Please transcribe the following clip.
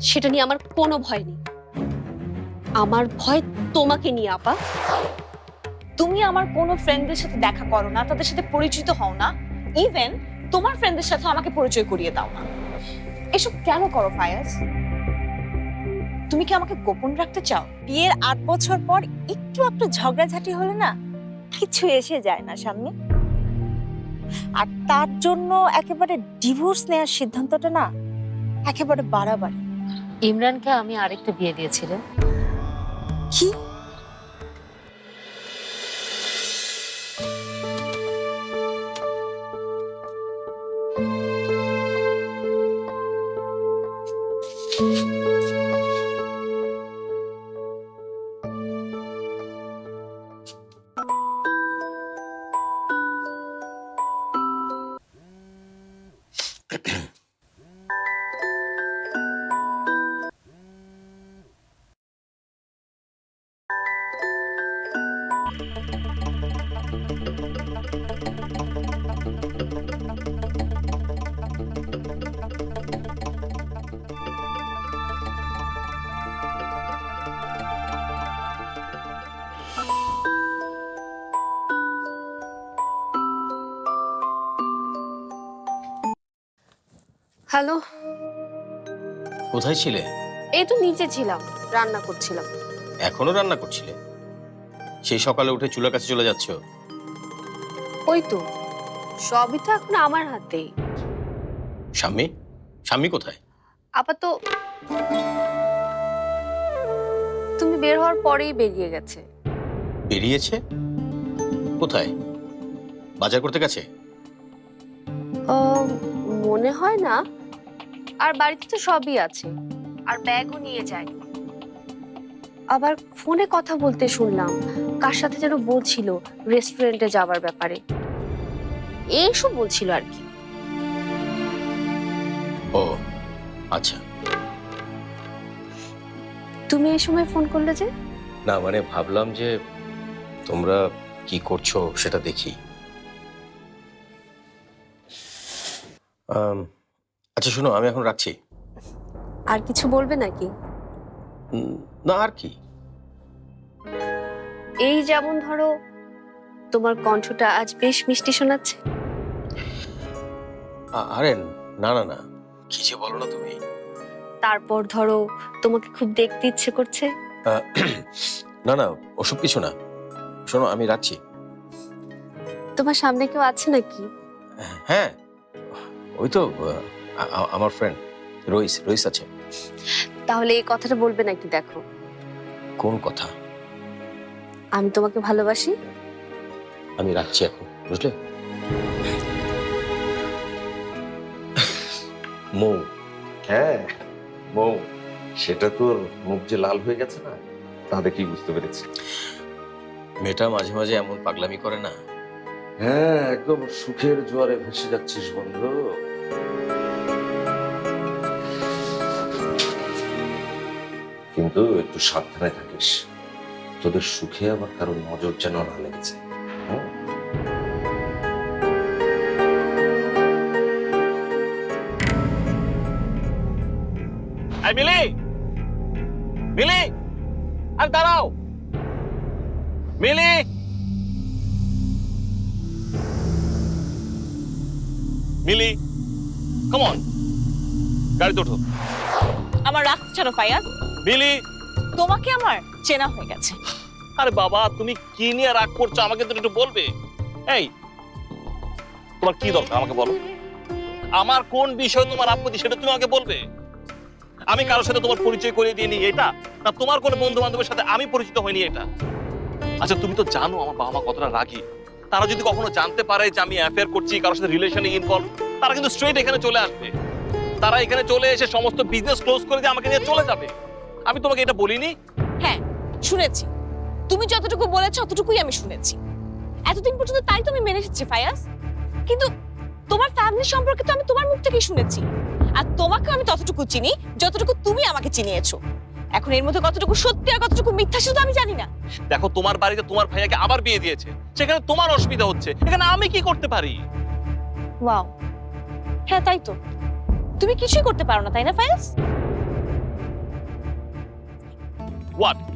সেটা নিয়ে আমার কোনো ভয় নেই। আমার ভয় তোমাকে নিয়ে, আপা। তুমি আমার কোনো ফ্রেন্ডদের সাথে দেখা করো না, তাদের সাথে পরিচিত হও না। ইভেন তোমার ফ্রেন্ডদের সাথে আমাকে পরিচয় করিয়ে দাও না। এসব কেন করো, ফায়াজ? তুমি কি আমাকে গোপন রাখতে চাও? বিয়ের আট বছর পর একটু একটু ঝগড়াঝাটি হলে না কিছু এসে যায় না সামনে। আর তার জন্য একেবারে ডিভোর্স নেওয়ার সিদ্ধান্তটা না একেবারে বাড়াবাড়ি। ইমরানকে আমি আরেকটা বিয়ে দিয়েছিলাম কি? হ্যালো। কোথায় ছিলে? এই তো নিচে ছিলাম রান্না করছিলাম। এখনও রান্না করছিলে? সেই সকালে উঠে চুলার কাছে চলে যাচ্ছ? ওই তো। সবই তো এখন আমার হাতেই। স্বামী? স্বামী কোথায়? আপাতত তুমি বের হওয়ার পরেই বেরিয়ে গেছে। বেরিয়েছে? কোথায়? বাজার করতে গেছে? মনে হয় না। আর বাড়িতে তো সবই আছে। আর ব্যাগও নিয়ে যায়নি। আবার ফোনে কথা বলতে শুনলাম কার সাথে যেন বলছিল রেস্টুরেন্টে যাওয়ার ব্যাপারে। এইসব বলছিল আর কি। ও আচ্ছা। তুমি এই সময় ফোন করলে যে? না মানে ভাবলাম যে তোমরা কি করছ সেটা দেখি। আম, আচ্ছা শোনো আমি এখন রাখছি। আর কিছু বলবে নাকি? উম, না আর কি। এই যেমন ধরো তোমার কণ্ঠটা আজ বেশ মিষ্টি শোনাচ্ছে। আরে না না না কি যে বলো না তুমি। তারপর ধরো তোমাকে খুব দেখতে ইচ্ছে করছে। না না ওসব কিছু না। শোনো আমি রাখছি। তোমার সামনে কেউ আছে নাকি? হ্যাঁ ওই তো আমার ফ্রেন্ড রইস রইস আছে। তাহলে এই কথাটা বলবে নাকি দেখো? কোন কথা? আমি তোমাকে ভালোবাসি। আমি রাখছি এখন বুঝলে? মৌ। হ্যাঁ মৌ। সেটা তোর মুখ যে লাল হয়ে গেছে না তা দেখেই বুঝতে পেরেছি। মেয়েটা মাঝে মাঝে এমন পাগলামি করে না? হ্যাঁ একদম সুখের জোয়ারে ভেসে যাচ্ছিস বন্ধু। কিন্তু একটু সাবধানে থাকিস। তোদের সুখে আবার কারও নজর যেন না লেগেছে? মিলি! মিলি! আর দাঁড়াও! মিলি! মিলি কাম অন গাড়িতে ওঠো। আমার রাগ ছাড়ো ফায়াজ। মিলি তোমাকে আমার চেনা হয়ে গেছে। আরে বাবা, তুমি কি নিয়ে রাগ করছ? আমাকে তো একটু বলবে। এই, তোমার কি দরকার? আমাকে বলো। আমার কোন বিষয় তোমার আপত্তি, সেটা তুমি আমাকে বলবে? আমি কারোর সাথে তোমার পরিচয় করিয়ে দিইনি এটা, না তোমার কোনো বন্ধু বান্ধবের সাথে আমি পরিচিত হইনি এটা? আচ্ছা তুমি তো জানো আমার বাবা মা কতটা রাগী। তারা যদি কখনো জানতে পারে যে আমি অ্যাফেয়ার করছি, কারোর সাথে রিলেশনে ইনভলভ তারা কিন্তু স্ট্রেট এখানে চলে আসবে। তারা এখানে চলে এসে সমস্ত বিজনেস ক্লোজ করে দিয়ে আমাকে নিয়ে চলে যাবে। আমি তোমাকে এটা বলিনি? হ্যাঁ শুনেছি। তুমি যতটুকু বলেছ ততটুকুই আমি শুনেছি। এতদিন পর্যন্ত তাই তো আমি মেনে এসেছি ফায়াজ। কিন্তু তোমার ফ্যামিলি সম্পর্কে তো আমি তোমার মুখ থেকেই শুনেছি। আর তোমাকে আমি ততটুকু চিনি যতটুকু তুমি আমাকে চিনিয়েছো। এখন এর মধ্যে কতটুকু সত্যি আর কতটুকু মিথ্যা সেটা আমি জানি না। দেখো তোমার বাড়িতে তোমার ভাইয়াকে আবার বিয়ে দিয়েছে। সেখানে তোমার অসুবিধা হচ্ছে। এখানে আমি কি করতে পারি? ওয়াও। হ্যাঁ তাই তো। তুমি কিছুই করতে পারো না তাই না ফায়াজ? what